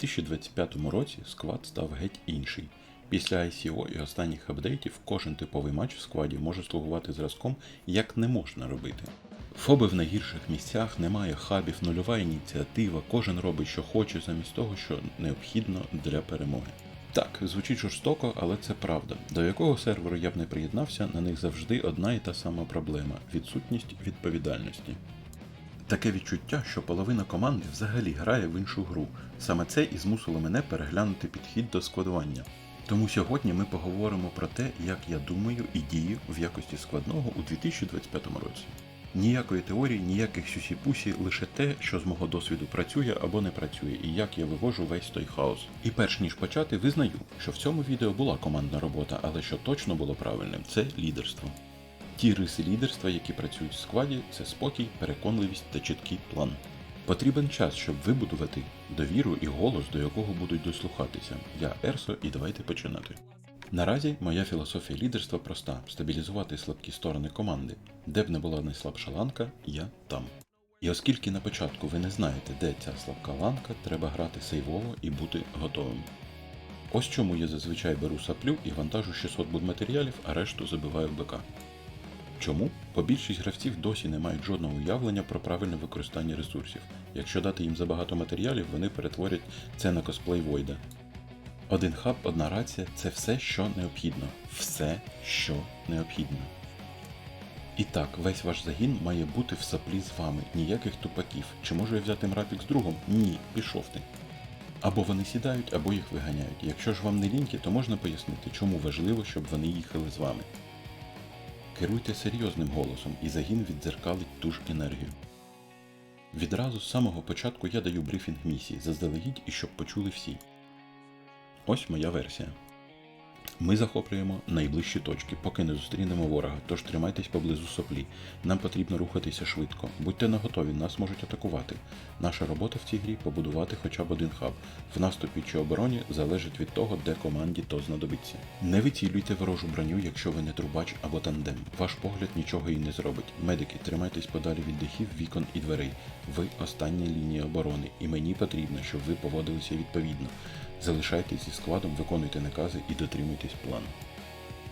2025 році склад став геть інший. Після ICO і останніх апдейтів кожен типовий матч в складі може слугувати зразком, як не можна робити. Фоби в найгірших місцях, немає хабів, нульова ініціатива, кожен робить, що хоче, замість того, що необхідно для перемоги. Так, звучить жорстоко, але це правда. До якого серверу я б не приєднався, на них завжди одна і та сама проблема відсутність відповідальності. Таке відчуття, що половина команди взагалі грає в іншу гру. Саме це і змусило мене переглянути підхід до складування. Тому сьогодні ми поговоримо про те, як я думаю і дію в якості складного у 2025 році. Ніякої теорії, ніяких сюсі-пусі, лише те, що з мого досвіду працює або не працює, і як я вивожу весь той хаос. І перш ніж почати, визнаю, що в цьому відео була командна робота, але що точно було правильним, це лідерство. Ті риси лідерства, які працюють в складі, це спокій, переконливість та чіткий план. Потрібен час, щоб вибудувати довіру і голос, до якого будуть дослухатися. Я Ерсо, і давайте починати. Наразі моя філософія лідерства проста: стабілізувати слабкі сторони команди. Де б не була найслабша ланка, я там. І оскільки на початку ви не знаєте, де ця слабка ланка, треба грати сейвово і бути готовим. Ось чому я зазвичай беру саплю і вантажу 600 будматеріалів, а решту забиваю в БК. Чому? Бо більшість гравців досі не мають жодного уявлення про правильне використання ресурсів. Якщо дати їм забагато матеріалів, вони перетворять це на косплей Войда. Один хаб, одна рація це все, що необхідно. Все, що необхідно. І так, весь ваш загін має бути в саплі з вами, ніяких тупаків. Чи можу я взяти мрапік з другом? Ні, пішов ти. Або вони сідають, або їх виганяють. Якщо ж вам не ліньки, то можна пояснити, чому важливо, щоб вони їхали з вами. Керуйте серйозним голосом, і загін віддзеркалить ту ж енергію. Відразу з самого початку я даю брифінг місії заздалегідь і щоб почули всі. Ось моя версія. Ми захоплюємо найближчі точки, поки не зустрінемо ворога, тож тримайтесь поблизу соплі. Нам потрібно рухатися швидко. Будьте наготові, нас можуть атакувати. Наша робота в цій грі побудувати хоча б один хаб. В наступі чи обороні залежить від того, де команді то знадобиться. Не вицілюйте ворожу броню, якщо ви не трубач або тандем. Ваш погляд нічого їй не зробить. Медики, тримайтесь подалі від дахів, вікон і дверей. Ви остання лінія оборони, і мені потрібно, щоб ви поводилися відповідно. Залишайтесь зі складом, виконуйте накази і дотримуйтесь плану.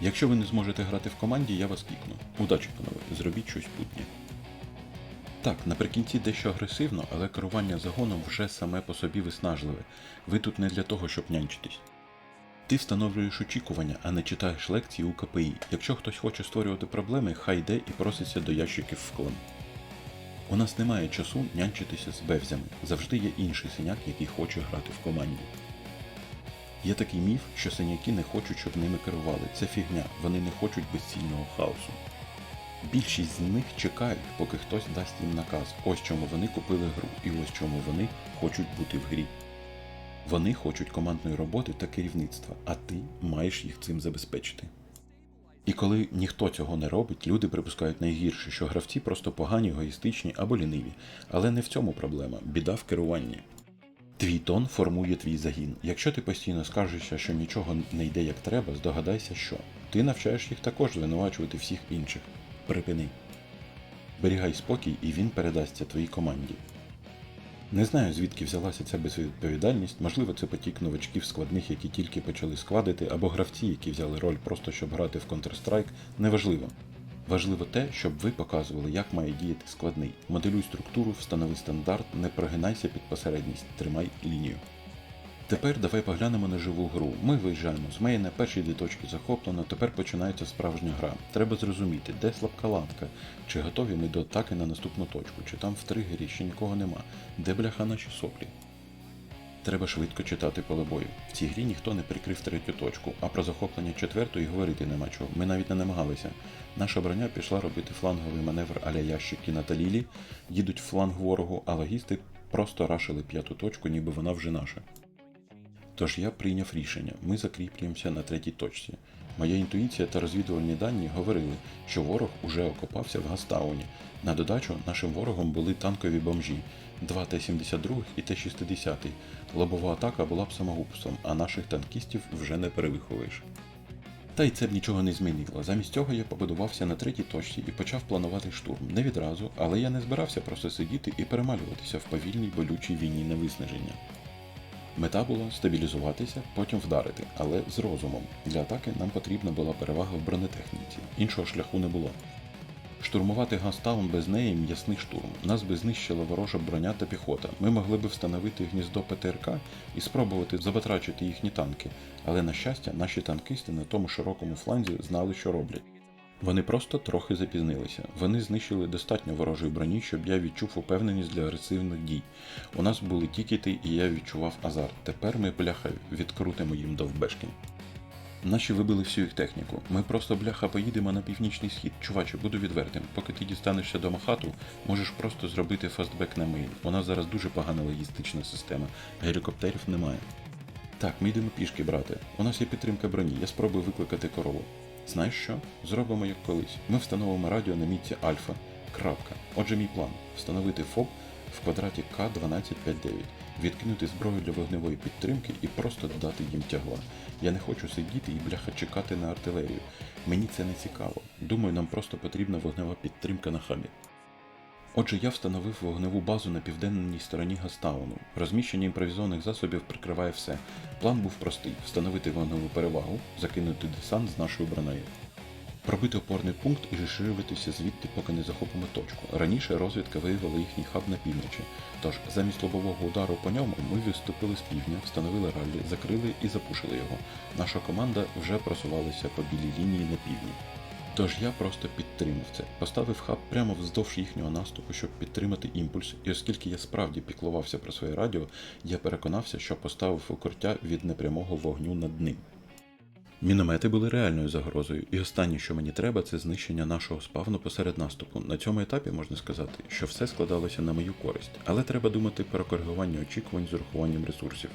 Якщо ви не зможете грати в команді, я вас кікну. Удачі, панове, зробіть щось путнє. Так, наприкінці дещо агресивно, але керування загоном вже саме по собі виснажливе. Ви тут не для того, щоб нянчитись. Ти встановлюєш очікування, а не читаєш лекції у КПІ. Якщо хтось хоче створювати проблеми, хай йде і проситься до ящиків в клон. У нас немає часу нянчитися з бевзями. Завжди є інший синяк, який хоче грати в команді. Є такий міф, що синяки не хочуть, щоб ними керували. Це фігня, вони не хочуть безцільного хаосу. Більшість з них чекають, поки хтось дасть їм наказ. Ось чому вони купили гру, і ось чому вони хочуть бути в грі. Вони хочуть командної роботи та керівництва, а ти маєш їх цим забезпечити. І коли ніхто цього не робить, люди припускають найгірше, що гравці просто погані, егоїстичні або ліниві. Але не в цьому проблема, біда в керуванні. Твій тон формує твій загін. Якщо ти постійно скаржишся, що нічого не йде як треба, здогадайся, що ти навчаєш їх також звинувачувати всіх інших. Припини. Берігай спокій, і він передасться твоїй команді. Не знаю, звідки взялася ця безвідповідальність, можливо, це потік новачків складних, які тільки почали складити, або гравці, які взяли роль просто щоб грати в Counter-Strike, неважливо. Важливо те, щоб ви показували, як має діяти складний. Моделюй структуру, встанови стандарт, не прогинайся під посередність, тримай лінію. Тепер давай поглянемо на живу гру. Ми виїжджаємо з мейна, перші дві точки захоплено, тепер починається справжня гра. Треба зрозуміти, де слабка ланка, чи готові ми до атаки на наступну точку, чи там в тригері ще нікого нема, де бляха наші соплі. Треба швидко читати поле бою. В цій грі ніхто не прикрив третю точку, а про захоплення четвертої говорити нема чого. Ми навіть не намагалися. Наша броня пішла робити фланговий маневр аля ящики на талілі, їдуть в фланг ворогу, а логісти просто рашили п'яту точку, ніби вона вже наша. Тож я прийняв рішення, ми закріплюємося на третій точці. Моя інтуїція та розвідувальні дані говорили, що ворог уже окопався в Гастауні. На додачу нашим ворогом були танкові бомжі, два Т-72 і Т-60. Лобова атака була б самогубством, а наших танкістів вже не перевиховуєш. Та й це б нічого не змінило. Замість цього я побудувався на третій точці і почав планувати штурм. Не відразу, але я не збирався просто сидіти і перемалюватися в повільній болючій війні на виснаження. Мета була стабілізуватися, потім вдарити, але з розумом. Для атаки нам потрібна була перевага в бронетехніці. Іншого шляху не було. Штурмувати Гастаун без неї м'ясний штурм. Нас би знищила ворожа броня та піхота. Ми могли би встановити гніздо ПТРК і спробувати забатрачити їхні танки, але на щастя, наші танкісти на тому широкому фланзі знали, що роблять. Вони просто трохи запізнилися. Вони знищили достатньо ворожої броні, щоб я відчув упевненість для агресивних дій. У нас були тікети, і я відчував азарт. Тепер ми, бляха, відкрутимо їм довбешки. Наші вибили всю їх техніку. Ми просто бляха поїдемо на північний схід. Чуваче, буду відвертим. Поки ти дістанешся до Махату, можеш просто зробити фастбек на мейл. У нас зараз дуже погана логістична система. Гелікоптерів немає. Так, ми йдемо пішки, брате. У нас є підтримка броні, я спробую викликати корову. Знаєш що? Зробимо як колись. Ми встановимо радіо на мітці Альфа. Крапка. Отже, мій план встановити ФОБ в квадраті К1259, відкинути зброю для вогневої підтримки і просто додати їм тягла. Я не хочу сидіти і бляха чекати на артилерію. Мені це не цікаво. Думаю, нам просто потрібна вогнева підтримка на хабі. Отже, я встановив вогневу базу на південній стороні Гастауну. Розміщення імпровізованих засобів прикриває все. План був простий: встановити вогневу перевагу, закинути десант з нашою бронею. Пробити опорний пункт і розширюватися звідти, поки не захопимо точку. Раніше розвідка виявила їхній хаб на півночі. Тож, замість лобового удару по ньому, ми виступили з півдня, встановили раллі, закрили і запушили його. Наша команда вже просувалася по білій лінії на півдні. Тож я просто підтримав це, поставив хаб прямо вздовж їхнього наступу, щоб підтримати імпульс, і оскільки я справді піклувався про своє радіо, я переконався, що поставив укриття від непрямого вогню над ним. Міномети були реальною загрозою, і останнє, що мені треба, це знищення нашого спавну посеред наступу. На цьому етапі можна сказати, що все складалося на мою користь, але треба думати про коригування очікувань з урахуванням ресурсів.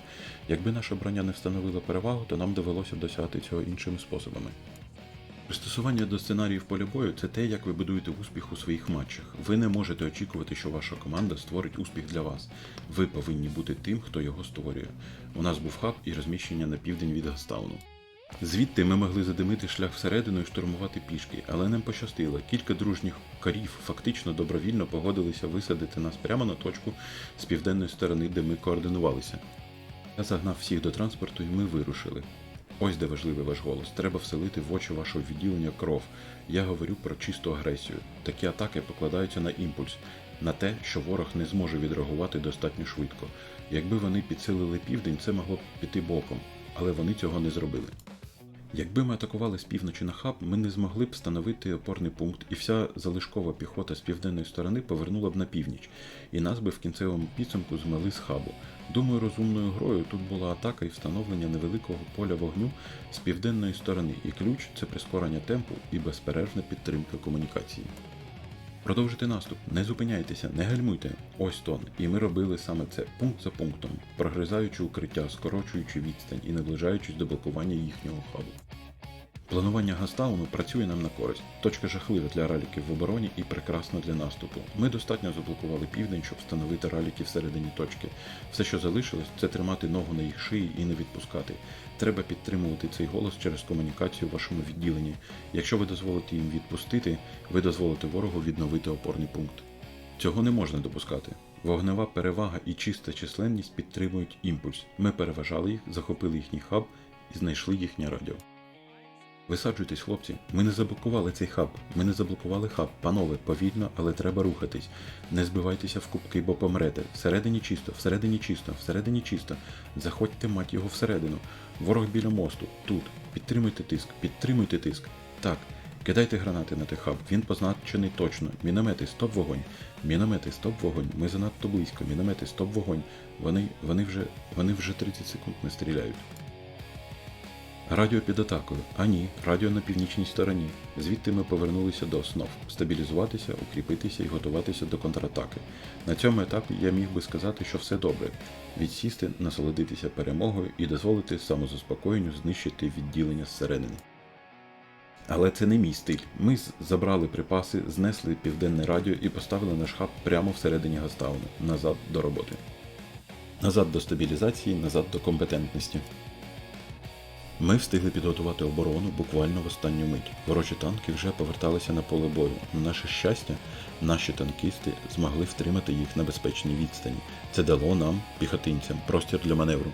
Якби наша броня не встановила перевагу, то нам довелося б досягти цього іншими способами. Пристосування до сценаріїв поля бою це те, як ви будуєте успіх у своїх матчах. Ви не можете очікувати, що ваша команда створить успіх для вас. Ви повинні бути тим, хто його створює. У нас був хаб і розміщення на південь від Гастауну. Звідти ми могли задимити шлях всередину і штурмувати пішки, але нам пощастило. Кілька дружніх корів фактично добровільно погодилися висадити нас прямо на точку з південної сторони, де ми координувалися. Я загнав всіх до транспорту і ми вирушили. Ось де важливий ваш голос. Треба вселити в очі вашого відділення кров. Я говорю про чисту агресію. Такі атаки покладаються на імпульс, на те, що ворог не зможе відреагувати достатньо швидко. Якби вони підсилили південь, це могло б піти боком, але вони цього не зробили. Якби ми атакували з півночі на хаб, ми не змогли б встановити опорний пункт, і вся залишкова піхота з південної сторони повернула б на північ, і нас би в кінцевому підсумку змели з хабу. Думаю, розумною грою тут була атака і встановлення невеликого поля вогню з південної сторони, і ключ це прискорення темпу і безперервна підтримка комунікації. Продовжити наступ, не зупиняйтеся, не гальмуйте. Ось тон. І ми робили саме це пункт за пунктом, прогризаючи укриття, скорочуючи відстань і наближаючись до блокування їхнього хабу. Планування Гастауну працює нам на користь. Точка жахлива для раліків в обороні і прекрасна для наступу. Ми достатньо заблокували південь, щоб встановити раліки всередині точки. Все, що залишилось, це тримати ногу на їх шиї і не відпускати. Треба підтримувати цей голос через комунікацію в вашому відділенні. Якщо ви дозволите їм відпустити, ви дозволите ворогу відновити опорний пункт. Цього не можна допускати. Вогнева перевага і чиста численність підтримують імпульс. Ми переважали їх, захопили їхній хаб і знайшли їхнє радіо. Висаджуйтесь, хлопці. Ми не заблокували цей хаб. Ми не заблокували хаб. Панове, повільно, але треба рухатись. Не збивайтеся в кубки, бо помрете. Всередині чисто, всередині чисто, всередині чисто. Заходьте, мать його, всередину. Ворог біля мосту. Тут. Підтримуйте тиск, підтримуйте тиск. Так. Кидайте гранати на той хаб, він позначений точно. Міномети, стоп вогонь. Міномети, стоп вогонь. Ми занадто близько. Міномети, стоп вогонь. Вони, вони вже, вони вже 30 секунд не стріляють. Радіо під атакою. А ні, радіо на північній стороні. Звідти ми повернулися до основ стабілізуватися, укріпитися і готуватися до контратаки. На цьому етапі я міг би сказати, що все добре. Відсісти, насолодитися перемогою і дозволити самозаспокоєнню знищити відділення зсередини. Але це не мій стиль. Ми забрали припаси, знесли південне радіо і поставили наш хаб прямо всередині Гастауну, назад до роботи. Назад до стабілізації, назад до компетентності. Ми встигли підготувати оборону буквально в останню мить. Ворожі танки вже поверталися на поле бою. На наше щастя, наші танкісти змогли втримати їх на безпечній відстані. Це дало нам, піхотинцям, простір для маневру.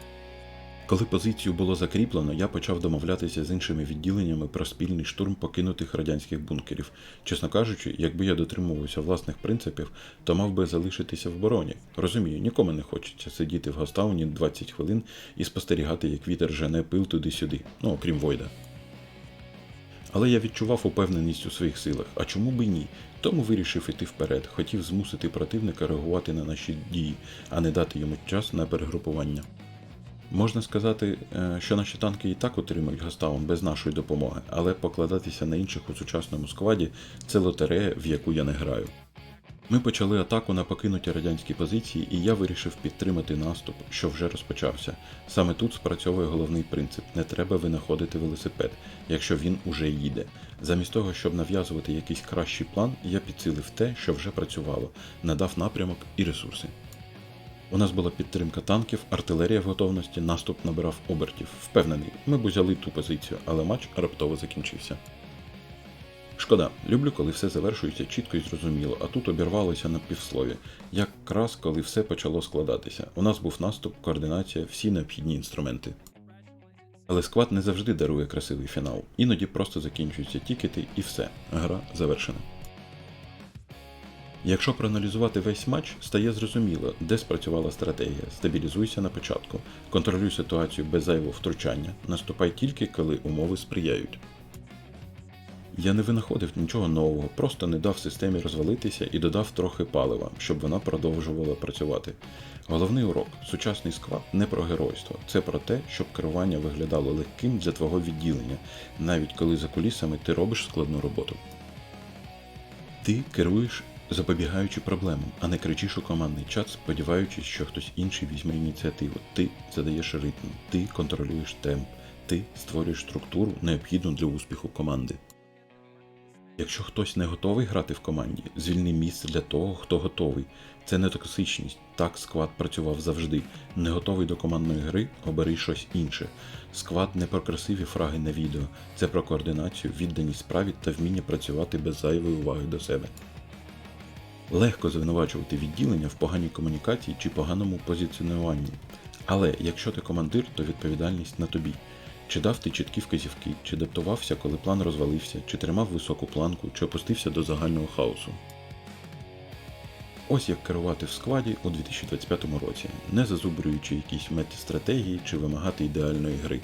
Коли позицію було закріплено, я почав домовлятися з іншими відділеннями про спільний штурм покинутих радянських бункерів. Чесно кажучи, якби я дотримувався власних принципів, то мав би залишитися в обороні. Розумію, нікому не хочеться сидіти в Гостауні 20 хвилин і спостерігати, як вітер жене пил туди-сюди, ну окрім Войда. Але я відчував упевненість у своїх силах, а чому би ні? Тому вирішив іти вперед, хотів змусити противника реагувати на наші дії, а не дати йому час на перегрупування. Можна сказати, е, що наші танки і так отримують Гастаун без нашої допомоги, але покладатися на інших у сучасному складі це лотерея, в яку я не граю. Ми почали атаку на покинуті радянські позиції, і я вирішив підтримати наступ, що вже розпочався. Саме тут спрацьовує головний принцип: не треба винаходити велосипед, якщо він уже їде. Замість того, щоб нав'язувати якийсь кращий план, я підсилив те, що вже працювало, надав напрямок і ресурси. У нас була підтримка танків, артилерія в готовності, наступ набирав обертів. Впевнений, ми б узяли ту позицію, але матч раптово закінчився. Шкода, люблю, коли все завершується чітко і зрозуміло, а тут обірвалося на півслові. Якраз коли все почало складатися. У нас був наступ, координація, всі необхідні інструменти. Але склад не завжди дарує красивий фінал. Іноді просто закінчуються тікети і все. Гра завершена. Якщо проаналізувати весь матч, стає зрозуміло, де спрацювала стратегія. Стабілізуйся на початку, контролюй ситуацію без зайвого втручання, наступай тільки, коли умови сприяють. Я не винаходив нічого нового, просто не дав системі розвалитися і додав трохи палива, щоб вона продовжувала працювати. Головний урок сучасний склад не про геройство, це про те, щоб керування виглядало легким для твого відділення, навіть коли за кулісами ти робиш складну роботу. Ти керуєш запобігаючи проблемам, а не кричиш у командний чат, сподіваючись, що хтось інший візьме ініціативу. Ти задаєш ритм, ти контролюєш темп, ти створюєш структуру, необхідну для успіху команди. Якщо хтось не готовий грати в команді, звільни місце для того, хто готовий. Це не токсичність. Так склад працював завжди. Не готовий до командної гри, обери щось інше. Склад не про красиві фраги на відео, це про координацію, відданість справі та вміння працювати без зайвої уваги до себе. Легко звинувачувати відділення в поганій комунікації чи поганому позиціонуванні. Але якщо ти командир, то відповідальність на тобі. Чи дав ти чіткі вказівки, чи адаптувався, коли план розвалився, чи тримав високу планку, чи опустився до загального хаосу. Ось як керувати в складі у 2025 році, не зазубрюючи якісь мети стратегії чи вимагати ідеальної гри.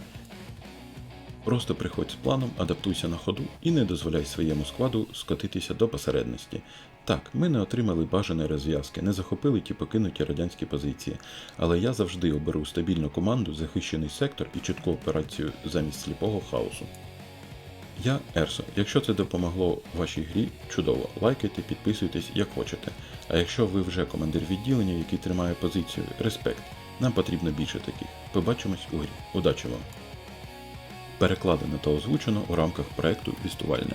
Просто приходь з планом, адаптуйся на ходу і не дозволяй своєму складу скотитися до посередності. Так, ми не отримали бажаної розв'язки, не захопили ті покинуті радянські позиції, але я завжди оберу стабільну команду, захищений сектор і чітку операцію замість сліпого хаосу. Я Ерсо. Якщо це допомогло вашій грі, чудово, лайкайте, підписуйтесь як хочете. А якщо ви вже командир відділення, який тримає позицію, респект. Нам потрібно більше таких. Побачимось у грі. Удачі вам! Перекладено та озвучено у рамках проекту Вістувальне.